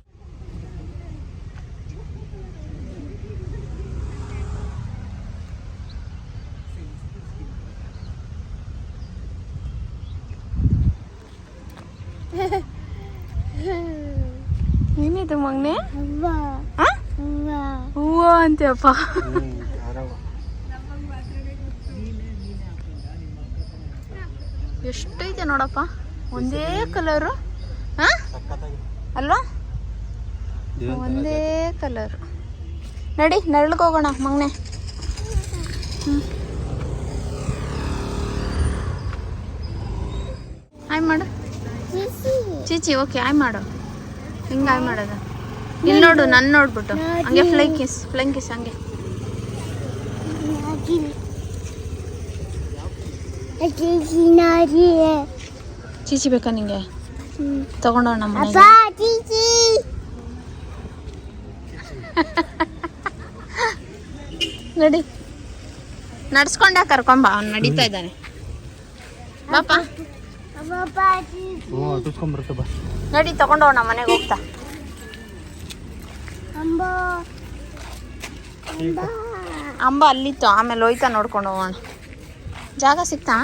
ಏನಿದು ಮಗನೆ ಅಂತೀಯಪ್ಪ ಎಷ್ಟೈತೆ ನೋಡಪ್ಪ. ಒಂದೇ ಕಲರು ಹಾ? ಅಲ್ವಾ? ಒಂದೇ ಕಲರ್ ನಡಿ ಹೋಗೋಣ, ಮಗನೆ. ಆಯ್ ಮಾಡು. ಚೀಚಿ, ಓಕೆ ಆಯ್ ಮಾಡು. ಹಿಂಗೆ ಆಯ್ ಮಾಡೋದು. ಇಲ್ಲಿ ನೋಡು ನನ್ನ ನೋಡ್ಬಿಟ್ಟು. ಹಂಗೆ ಫ್ಲೈ ಕಿಸ್ ಕಿಸ್ ಹಂಗೆ. ಚೀಚಿ ಬೇಕಾ ನಿಂಗೆ? ತಗೊಂಡೋಣ ನಡಿ. ನಡ್ಸ್ಕೊಂಡ ಕರ್ಕೊಂಬ ಅವ್ನು ನಡೀತಾ ಇದ್ದಾನೆ. ಬಾಪ. ನಡಿ ತಗೊಂಡೋಣ ಮನೆಗೆ ಹೋಗ್ತಾ. ಅಂಬ. ಅಲ್ಲಿತ್ತು. ಆಮೇಲೆ ಹೋಯ್ತಾ ನೋಡ್ಕೊಂಡು ಹೋಗೋಣ. ಜಾಗ ಸಿಕ್ತಾ?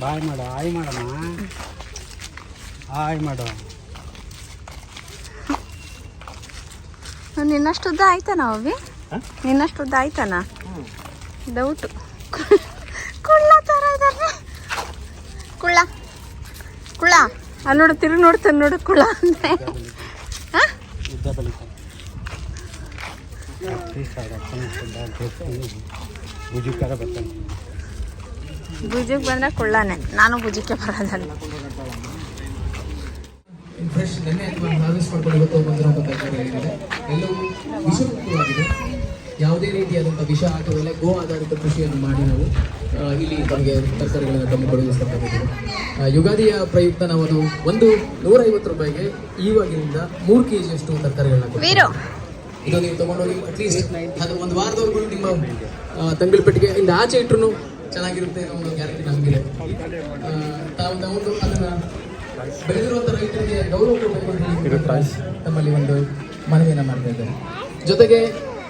ಬಾಯ್ ಮಾಡು ಆಯ್ ಮಾಡಮ್ಮ ಆಯ್ ಮಾಡು. ನಿನ್ನಷ್ಟು ಉದ್ದ ಆಯ್ತಾನ ಅವಿ? ನಿನ್ನಷ್ಟು ಉದ್ದ ಆಯ್ತಾನ? ಡೌಟು ಕುಳ್ಳ ಥರ ಇದ್ದಾರೆ ಕುಳ್ಳ. ಕುಳ್ಳ. ಅಲ್ಲಿ ನೋಡು ತಿರುಗಿ ನೋಡ್ತಾನೆ ನೋಡು ಕುಳ್ಳ ಅಂದ್ರೆ. ಬರ್ತಾನೆ. ಭುಜಕ್ಕೆ ಬಂದ್ರೆ ಕೊಳ್ಳಾನೆ. ನಾನು ಭುಜಕ್ಕೆ ಬರೋದಲ್ಲ. ಯಾವುದೇ ರೀತಿಯಾದಂಥ ವಿಷ ಹಾಕದಲ್ಲೇ ಗೋ ಆಧಾರಿತ ಕೃಷಿಯನ್ನು ಮಾಡಿ ನಾವು ಇಲ್ಲಿ ನಮಗೆ ತರಕಾರಿಗಳನ್ನು ತಮ್ಮ ಆ, ಯುಗಾದಿಯ ಪ್ರಯುಕ್ತ ನಾವು ಅದು ಒಂದು ನೂರೈವತ್ತು ರೂಪಾಯಿಗೆ ಈವಾಗಿನಿಂದ ಮೂರು ಕೆ ಜಿಯಷ್ಟು ತರಕಾರಿಗಳನ್ನ. ಇದು ನೀವು ತಗೊಂಡೋಗಿ ಅಟ್ಲೀಸ್ಟ್ ಅದು ಒಂದು ವಾರದವರೆಗೂ ನಿಮ್ಮ ಆ, ತಂಗಳ ಪೆಟ್ಟಿಗೆ ಇಂದ ಆಚೆ ಇಟ್ರು ಚೆನ್ನಾಗಿರುತ್ತೆ ಅನ್ನೋ ಒಂದು ಗ್ಯಾರಂಟಿ ನಮಗಿದೆ. ತಾವು ತಗೊಂಡು ಅದನ್ನ ಬೆಳೆದಿರುವಂತ ರೈತರಿಗೆ ಗೌರವ ಕೊಡಬೇಕು ಅಂತ ಹೇಳಿ ತಮ್ಮಲ್ಲಿ ಒಂದು ಮನವಿಯನ್ನ ಮಾಡ್ತಾ ಇದ್ದಾರೆ ಜೊತೆಗೆ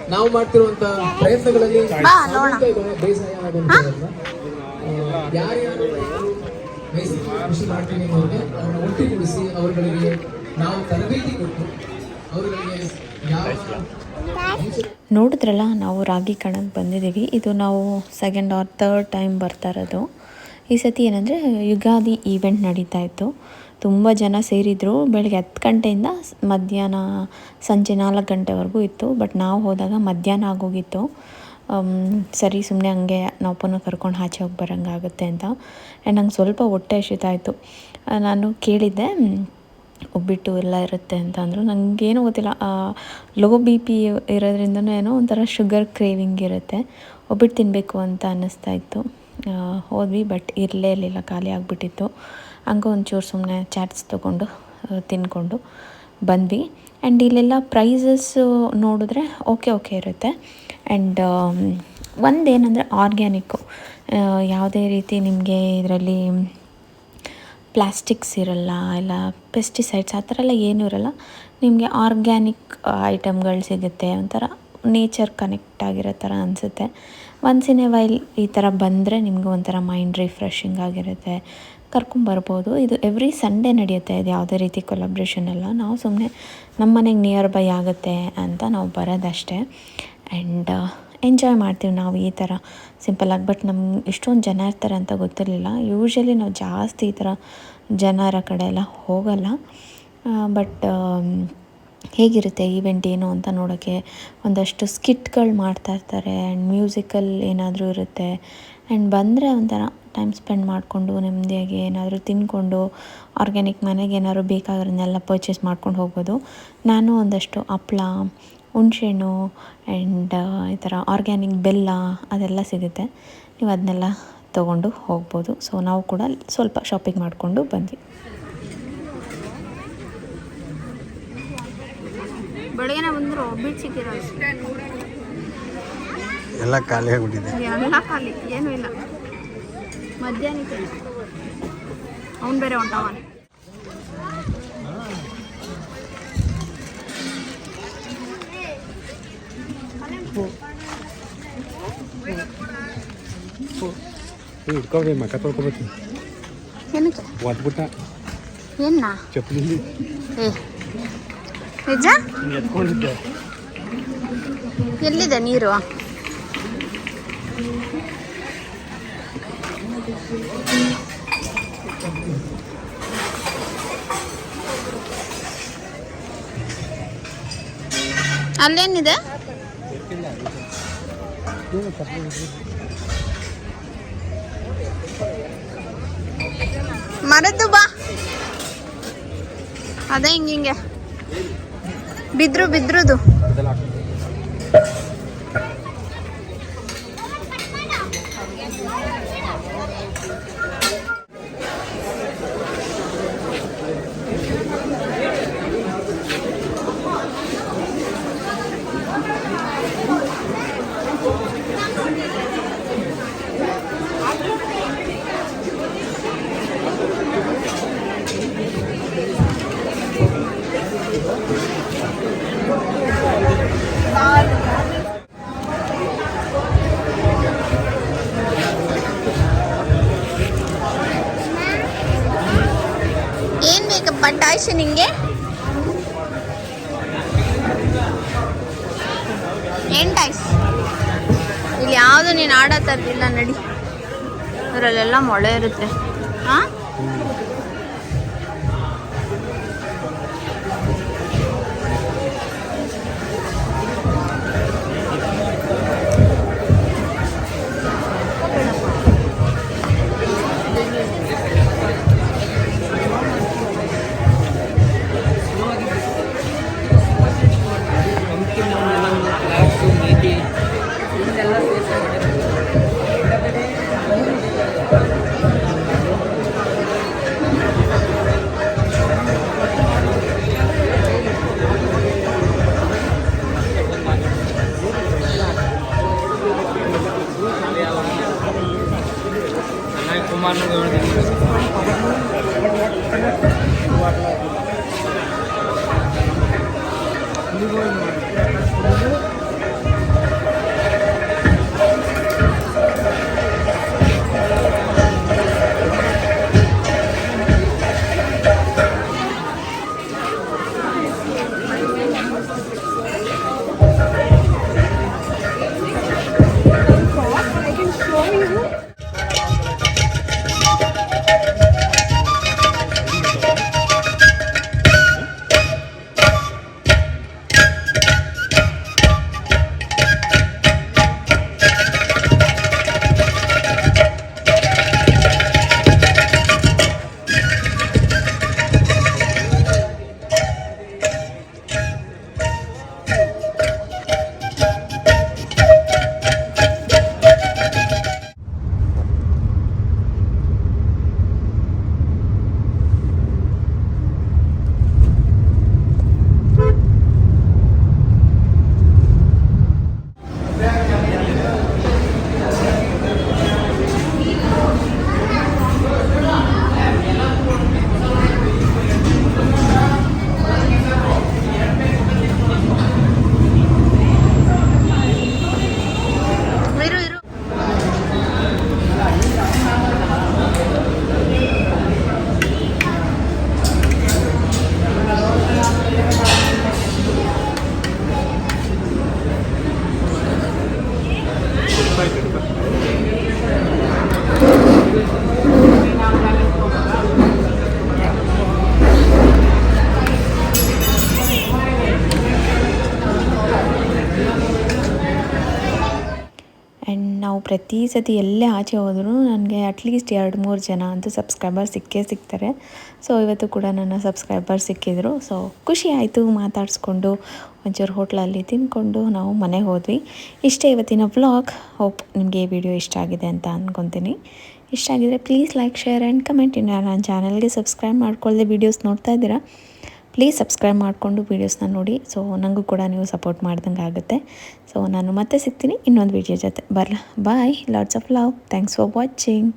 ನಾವು ಮಾಡ್ತಿರುವಂತ ಪ್ರಯತ್ನಗಳಲ್ಲಿ ಬೇಸಾಯ ಯಾರ್ಯಾರು ಕೃಷಿ ಮಾಡ್ತೀನಿ ಅನ್ನೋರಿಗೆ ಅವ್ರನ್ನ ಒಟ್ಟುಗೂಡಿಸಿ ಅವರುಗಳಿಗೆ ನಾವು ತರಬೇತಿ ಕೊಟ್ಟು ನೋಡಿದ್ರಲ್ಲ, ನಾವು ರಾಗಿ ಕಣಕ್ಕೆ ಬಂದಿದ್ದೀವಿ. ಇದು ನಾವು ಸೆಕೆಂಡ್ ಆರ್ ಥರ್ಡ್ ಟೈಮ್ ಬರ್ತಾ ಇರೋದು. ಈ ಸತಿ ಏನಂದರೆ, ಯುಗಾದಿ ಈವೆಂಟ್ ನಡೀತಾ ಇತ್ತು. ತುಂಬ ಜನ ಸೇರಿದ್ರು. ಬೆಳಗ್ಗೆ ಹತ್ತು ಗಂಟೆಯಿಂದ ಮಧ್ಯಾಹ್ನ ಸಂಜೆ ನಾಲ್ಕು ಗಂಟೆವರೆಗೂ ಇತ್ತು. ಬಟ್ ನಾವು ಹೋದಾಗ ಮಧ್ಯಾಹ್ನ ಆಗೋಗಿತ್ತು. ಸರಿ ಸುಮ್ಮನೆ ಹಂಗೆ ನಾವು ಪುನಃ ಕರ್ಕೊಂಡು ಆಚೆ ಹೋಗಿ ಬರೋಂಗಾಗುತ್ತೆ ಅಂತ. ಆ್ಯಂಡ್ ನಂಗೆ ಸ್ವಲ್ಪ ಹೊಟ್ಟೆ ಹಸಿತಾಯಿತ್ತು ನಾನು ಕೇಳಿದ್ದೆ ಒಬ್ಬಿಟ್ಟು ಎಲ್ಲ ಇರುತ್ತೆ ಅಂತ ಅಂದರು. ನನಗೇನು ಗೊತ್ತಿಲ್ಲ. ಲೋ ಬಿ ಪಿ ಇರೋದ್ರಿಂದನೂ ಏನೋ ಒಂಥರ ಶುಗರ್ ಕ್ರೇವಿಂಗ್ ಇರುತ್ತೆ. ಒಬ್ಬಿಟ್ಟು ತಿನ್ನಬೇಕು ಅಂತ ಅನ್ನಿಸ್ತಾ ಇತ್ತು. ಹೋದ್ವಿ ಬಟ್ ಇರಲೇ ಇರಲಿಲ್ಲ, ಖಾಲಿ ಆಗಿಬಿಟ್ಟಿತ್ತು. ಹಂಗೆ ಒಂಚೂರು ಸುಮ್ಮನೆ ಚಾಟ್ಸ್ ತೊಗೊಂಡು ತಿನ್ಕೊಂಡು ಬಂದ್ವಿ. ಆ್ಯಂಡ್ ಇಲ್ಲೆಲ್ಲ ಪ್ರೈಸಸ್ಸು ನೋಡಿದ್ರೆ ಓಕೆ ಓಕೆ ಇರುತ್ತೆ. ಆ್ಯಂಡ್ ಒಂದೇನೆಂದರೆ ಆರ್ಗ್ಯಾನಿಕ್ಕು ಯಾವುದೇ ರೀತಿ ನಿಮಗೆ ಇದರಲ್ಲಿ ಪ್ಲಾಸ್ಟಿಕ್ಸ್ ಇರಲ್ಲ, ಇಲ್ಲ ಪೆಸ್ಟಿಸೈಡ್ಸ್ ಆ ಥರ ಎಲ್ಲ ಏನೂ ಇರಲ್ಲ. ನಿಮಗೆ ಆರ್ಗ್ಯಾನಿಕ್ ಐಟಮ್ಗಳು ಸಿಗುತ್ತೆ. ಒಂಥರ ನೇಚರ್ ಕನೆಕ್ಟ್ ಆಗಿರೋ ಥರ ಅನಿಸುತ್ತೆ. ಒನ್ಸ್ ಇನ್ ಎ ವೈಲ್ ಈ ಥರ ಬಂದರೆ ನಿಮಗೆ ಒಂಥರ ಮೈಂಡ್ ರಿಫ್ರೆಶಿಂಗ್ ಆಗಿರುತ್ತೆ. ಕರ್ಕೊಂಬರ್ಬೋದು ಇದು ಎವ್ರಿ ಸಂಡೇ ನಡೆಯುತ್ತೆ. ಇದು ಯಾವುದೇ ರೀತಿ ಕೊಲಾಬ್ರೇಷನ್ ಎಲ್ಲ ನಾವು ಸುಮ್ಮನೆ ನಮ್ಮ ಮನೆಗೆ ನಿಯರ್ ಬೈ ಆಗುತ್ತೆ ಅಂತ ನಾವು ಬರೋದಷ್ಟೇ. ಆ್ಯಂಡ್ ಎಂಜಾಯ್ ಮಾಡ್ತೀವಿ ನಾವು ಈ ಥರ. ಸಿಂಪಲ್ಲಾಗಿ ಬಟ್ ನಮ್ಗೆ ಇಷ್ಟೊಂದು ಜನ ಇರ್ತಾರೆ ಅಂತ ಗೊತ್ತಿರಲಿಲ್ಲ. ಯೂಶ್ವಲಿ ನಾವು ಜಾಸ್ತಿ ಈ ಥರ ಜನರ ಕಡೆ ಎಲ್ಲ ಹೋಗಲ್ಲ. ಬಟ್ ಹೇಗಿರುತ್ತೆ ಈವೆಂಟ್ ಏನು ಅಂತ ನೋಡೋಕ್ಕೆ ಒಂದಷ್ಟು ಸ್ಕಿಟ್ಗಳು ಮಾಡ್ತಾ ಇರ್ತಾರೆ ಆ್ಯಂಡ್ ಮ್ಯೂಸಿಕಲ್ ಏನಾದರೂ ಇರುತ್ತೆ. ಆ್ಯಂಡ್ ಬಂದರೆ ಒಂಥರ ಟೈಮ್ ಸ್ಪೆಂಡ್ ಮಾಡಿಕೊಂಡು, ನೆಮ್ಮದಿಯಾಗಿ ಏನಾದರೂ ತಿಂದ್ಕೊಂಡು ಆರ್ಗ್ಯಾನಿಕ್ ಮನೆಗೆ ಏನಾದ್ರು ಬೇಕಾಗಿರೋದನ್ನೆಲ್ಲ ಪರ್ಚೇಸ್ ಮಾಡ್ಕೊಂಡು ಹೋಗ್ಬೋದು. ನಾನು ಒಂದಷ್ಟು ಹಪ್ಳ ಹುಣ್ಸೆಹಣ್ಣು ಆ್ಯಂಡ್ ಈ ಥರ ಆರ್ಗ್ಯಾನಿಕ್ ಬೆಲ್ಲ ಅದೆಲ್ಲ ಸಿಗುತ್ತೆ. ನೀವು ಅದನ್ನೆಲ್ಲ ತೊಗೊಂಡು ಹೋಗ್ಬೋದು. ಸೊ ನಾವು ಕೂಡ ಸ್ವಲ್ಪ ಶಾಪಿಂಗ್ ಮಾಡಿಕೊಂಡು ಬಂದ್ವಿ. ಬಂದರು ಎಲ್ಲ ಖಾಲಿ ಆಗ್ಬಿಟ್ಟಿದೆ. ಎಲ್ಲ ಖಾಲಿ ಏನೂ ಇಲ್ಲ. ಮಧ್ಯಾಹ್ನ ಅವ್ನು ಬೇರೆ ಹೊಂಟವನೆ. ಹಿಡ್ಕೊಬ್ರಿ ಮಕ್ಕ ತೊಳ್ಕೊಬೇಕು. ಏನಕ್ಕೆ? ಒದ್ಬಿಟ್ಟ. ಏನ ಚಪ್ಪಲಿ. ಏ ನಿಜ? ಎತ್ಕೊಂಡಿದ್ದೆ. ಎಲ್ಲಿದೆ ನೀರು? ಅಲ್ಲೇನಿದೆ? ಮರದ್ದು ಬಾ. ಅದೇ ಹಿಂಗಿಂಗೆ ಬಿದ್ರು ಬಿದ್ರುದು. ಇರುತ್ತೆ Yeah. ಆ್ಯಂಡ್ ನಾವು ಪ್ರತಿ ಸತಿ ಎಲ್ಲೇ ಆಚೆ ಹೋದರೂ ನನಗೆ ಅಟ್ಲೀಸ್ಟ್ ಎರಡು, ಮೂರು ಜನ ಅಂತೂ ಸಬ್ಸ್ಕ್ರೈಬರ್ ಸಿಕ್ಕೇ ಸಿಗ್ತಾರೆ. ಸೊ ಇವತ್ತು ಕೂಡ ನನ್ನ ಸಬ್ಸ್ಕ್ರೈಬರ್ ಸಿಕ್ಕಿದ್ರು. ಸೊ ಖುಷಿ ಆಯಿತು ಮಾತಾಡಿಸ್ಕೊಂಡು ಒಂಚೂರು ಹೋಟ್ಲಲ್ಲಿ ತಿಂದ್ಕೊಂಡು ನಾವು ಮನೆಗೆ ಹೋದ್ವಿ. ಇಷ್ಟೇ ಇವತ್ತಿನ ಬ್ಲಾಗ್ ಹೋಪ್ ನಿಮಗೆ ವಿಡಿಯೋ ಇಷ್ಟ ಆಗಿದೆ ಅಂತ ಅಂದ್ಕೊತೀನಿ ಇಷ್ಟ ಆಗಿದರೆ please like share and comment ಇನ್ನು ನನ್ನ ಚಾನಲ್ಗೆ ಸಬ್ಸ್ಕ್ರೈಬ್ ಮಾಡ್ಕೊಳ್ಳದೆ ವೀಡಿಯೋಸ್ ನೋಡ್ತಾ ಇದ್ದೀರಾ ಪ್ಲೀಸ್ ಸಬ್ಸ್ಕ್ರೈಬ್ ಮಾಡಿಕೊಂಡು ವೀಡಿಯೋಸ್ನ ನೋಡಿ. ಸೊ ನನಗೂ ಕೂಡ ನೀವು ಸಪೋರ್ಟ್ ಮಾಡ್ದಂಗೆ ಆಗುತ್ತೆ. ಸೊ ನಾನು ಮತ್ತೆ ಸಿಗ್ತೀನಿ ಇನ್ನೊಂದು ವೀಡಿಯೋ ಜೊತೆ. ಬರ್ಲಾ bye lots of love thanks for watching